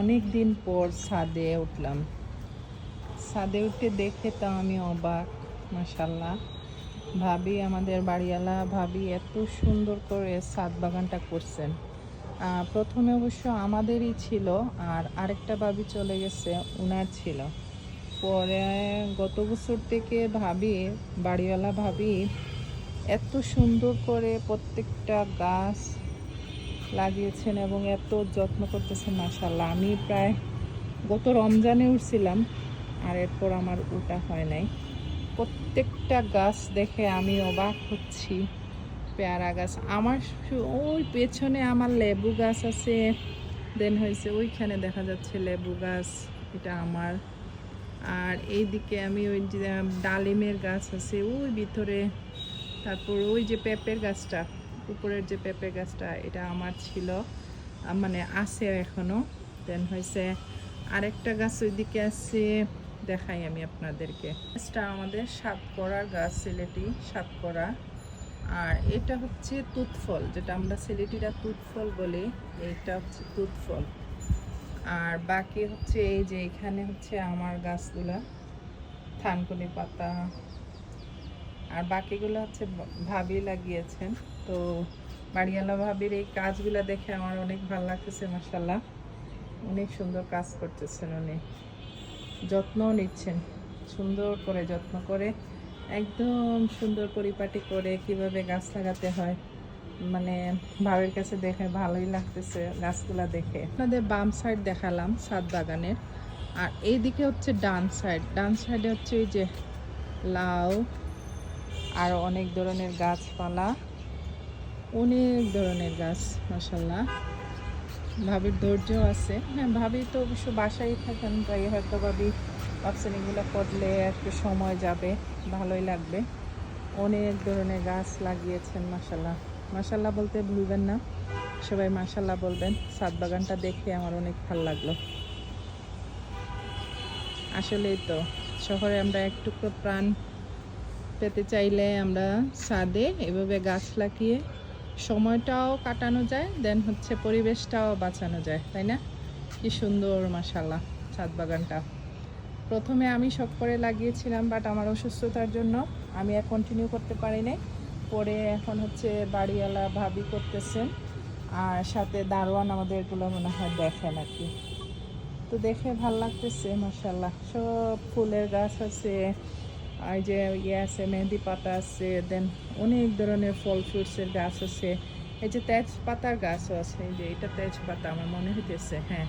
অনেক দিন পর ছাদে উঠলাম। ছাদে উঠে দেখে তো আমি অবাক মাসাল্লাহ ভাবি, আমাদের বাড়িওয়ালা ভাবি এত সুন্দর করে ছাদ বাগানটা করছেন। প্রথমে অবশ্য আমাদেরই ছিল আর আরেকটা ভাবি চলে গেছে, উনার ছিল। পরে গত বছর থেকে ভাবি, বাড়িওয়ালা ভাবি এত সুন্দর করে প্রত্যেকটা গাছ লাগিয়েছেন এবং এত যত্ন করতেছেন মাসাল্লাহ আমি প্রায় গত রমজানে উঠছিলাম, আর এরপর আমার ওটা হয় নাই। প্রত্যেকটা গাছ দেখে আমি অবাক হচ্ছি, পেয়ারা গাছ। আমার ওই পেছনে আমার লেবু গাছ আছে, দেন হয়েছে ওইখানে দেখা যাচ্ছে লেবু গাছ, এটা আমার। আর এইদিকে আমি ওই ডালিমের গাছ আছে, ওই ভিতরে, তারপর ওই যে পেঁপের গাছটা। উপরের যে পেঁপে গাছটা, এটা আমার ছিল। মানে আছে এখনও। দেন হয়েছে আরেকটা গাছ ওইদিকে আছে, দেখাই আমি আপনাদেরকে। গাছটা আমাদের সাতকড়ার গাছ সিলেটি সাতকড়া আর এটা হচ্ছে তুতফল, যেটা আমরা সিলেটিরা তুতফল বলি, এইটা হচ্ছে তুতফল। আর বাকি হচ্ছে এই যে এখানে হচ্ছে আমার গাছগুলা, থানকুনি পাতা আর বাকিগুলো হচ্ছে ভাবি লাগিয়েছেন। তো বাড়িওয়ালা ভাবির এই কাজগুলো দেখে আমার অনেক ভালো লাগতেছে মাসাল্লাহ অনেক সুন্দর কাজ করতেছেন উনি। যত্নও নিচ্ছেন, সুন্দর করে যত্ন করে, একদম সুন্দর পরিপাটি করে কীভাবে গাছ লাগাতে হয়। মানে ভাবির কাছে দেখে ভালোই লাগতেছে গাছগুলা দেখে। আপনাদের বাম সাইড দেখালাম, সাত বাগানের। আর এইদিকে হচ্ছে ডান সাইড ডান সাইডে হচ্ছে এই যে লাউ আর অনেক ধরনের গাছপালা, অনেক ধরনের গাছ মাসাল্লাহ ভাবির ধৈর্য আছে। হ্যাঁ ভাবি তো অবশ্য বাসায় থাকেন, তাই হয়তো ভাবি ভাবছেন এগুলো করলে একটু সময় যাবে, ভালোই লাগবে। অনেক ধরনের গাছ লাগিয়েছেন মাসাল্লাহ মাসাল্লাহ বলতে ভুলবেন না, সবাই মাসাল্লাহ বলবেন। সাত বাগানটা দেখে আমার অনেক ভালো লাগল। আসলেই তো, শহরে আমরা একটুকু প্রাণ পেতে চাইলে আমরা ছাদে এভাবে গাছ লাগিয়ে সময়টাও কাটানো যায় দেন হচ্ছে পরিবেশটাও বাঁচানো যায়, তাই না? কি সুন্দর মাসাল্লাহ ছাদ বাগানটা। প্রথমে আমি শখ করে লাগিয়েছিলাম বাট আমার অসুস্থতার জন্য আমি আর কন্টিনিউ করতে পারিনি। পরে এখন হচ্ছে বাড়িওয়ালা ভাবি করতেছেন, আর সাথে দারোয়ান আমাদের এগুলো মনে হয় দেখেন আর কি তো দেখে ভালো লাগতেছে মাসাল্লাহ সব ফুলের গাছ আছে আর যে ইয়ে আছে, মেহেন্দি পাতা আছে দেন অনেক ধরনের ফল ফ্রুটসের গাছ আছে। এই যে তেজপাতার গাছও আছে, এই যে এটা তেজপাতা আমার মনে হইতেছে হ্যাঁ।